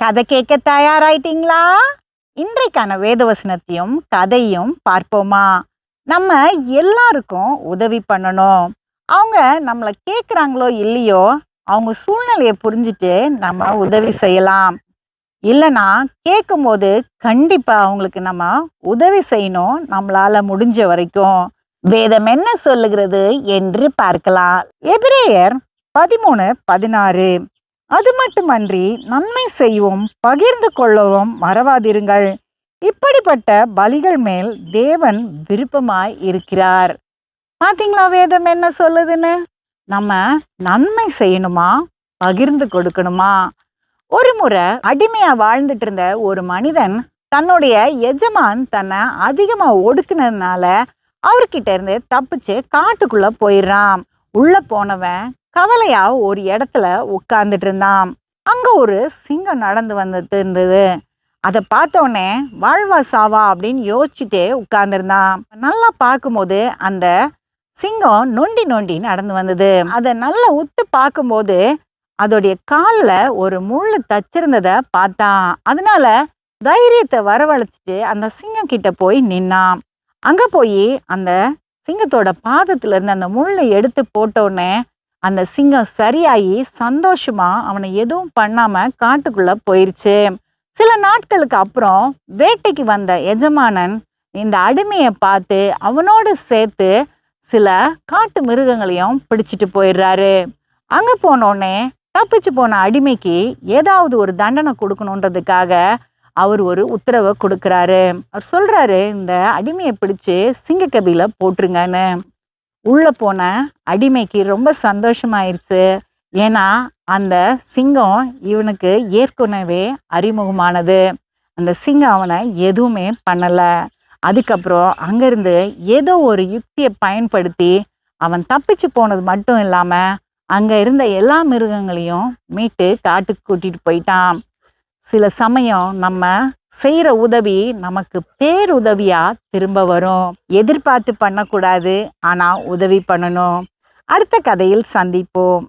கதை கேட்க தயாராயிட்டீங்களா? இன்றைக்கான வேதவசனத்தையும் கதையும் பார்ப்போமா? நம்ம எல்லாருக்கும் உதவி பண்ணணும். அவங்க நம்மளை கேட்குறாங்களோ இல்லையோ அவங்க சூழ்நிலையை புரிஞ்சுட்டு நம்ம உதவி செய்யலாம். இல்லைனா கேட்கும்போது கண்டிப்பாக அவங்களுக்கு நம்ம உதவி செய்யணும் நம்மளால முடிஞ்ச வரைக்கும். வேதம் என்ன சொல்லுகிறது என்று பார்க்கலாம். எபிரேயர் பதிமூணு பதினாறு. அது மட்டுமன்றி நன்மை செய்யவும் பகிர்ந்து கொள்ளவும் மறவாதிருங்கள். இப்படிப்பட்ட பலிகள் மேல் தேவன் விருப்பமாய் இருக்கிறார். பாத்தீங்களா வேதம் என்ன சொல்லுதுன்னு? நம்ம நன்மை செய்யணுமா? பகிர்ந்து கொடுக்கணுமா? ஒரு முறை அடிமையா வாழ்ந்துட்டு இருந்த ஒரு மனிதன் தன்னுடைய எஜமான் தன்னை அதிகமா ஒடுக்குனதுனால அவர்கிட்ட இருந்து தப்பிச்சு காட்டுக்குள்ள போயிடுறான். உள்ள போனவன் கவலையா ஒரு இடத்துல உட்கார்ந்துட்டு இருந்தான் அங்க ஒரு சிங்கம் நடந்து வந்துட்டு இருந்தது அதை பார்த்தோன்னே வாழ்வா சாவா? அப்படின்னு யோசிச்சுட்டே உட்கார்ந்துருந்தான் நல்லா பார்க்கும்போது அந்த சிங்கம் நொண்டி நொண்டி நடந்து வந்தது. அதை நல்லா உத்து பார்க்கும்போது அதோடைய காலில் ஒரு முள் தச்சிருந்ததை பார்த்தான் அதனால தைரியத்தை வரவழைச்சிட்டு அந்த சிங்கம் கிட்ட போய் நின்னான் அங்கே போய் அந்த சிங்கத்தோட பாதத்துல இருந்து அந்த முள்ளை எடுத்து போட்டோன்னே அந்த சிங்கம் சரியாகி சந்தோஷமா அவனை எதுவும் பண்ணாம காட்டுக்குள்ள போயிருச்சு. சில நாட்களுக்கு அப்புறம் வேட்டைக்கு வந்த எஜமானன் இந்த அடிமையை பார்த்து அவனோடு சேர்த்து சில காட்டு மிருகங்களையும் பிடிச்சிட்டு போயிடுறாரு. அங்கே போனோடனே தப்பிச்சு போன அடிமைக்கு ஏதாவது ஒரு தண்டனை கொடுக்கணுன்றதுக்காக அவர் ஒரு உத்தரவை கொடுக்குறாரு. அவர் சொல்கிறாரு இந்த அடிமையை பிடிச்சி சிங்கக்கபியில் போட்டுருங்கன்னு. உள்ளே போன அடிமைக்கு ரொம்ப சந்தோஷமாயிருச்சு. ஏன்னா அந்த சிங்கம் இவனுக்கு ஏற்கனவே அறிமுகமானது. அந்த சிங்கம் அவனை எதுவுமே பண்ணலை. அதுக்கப்புறம் அங்கேருந்து ஏதோ ஒரு யுக்தியை பயன்படுத்தி அவன் தப்பிச்சு போனது மட்டும் இல்லாமல் அங்கே இருந்த எல்லா மிருகங்களையும் மீட்டு காட்டுக்கு கூட்டிகிட்டு போயிட்டான். சில சமயம் நம்ம செய்கிற உதவி நமக்கு பேருதவியாக திரும்ப வரும். எதிர்பார்த்து பண்ணக்கூடாது ஆனால் உதவி பண்ணணும். அடுத்த கதையில் சந்திப்போம்.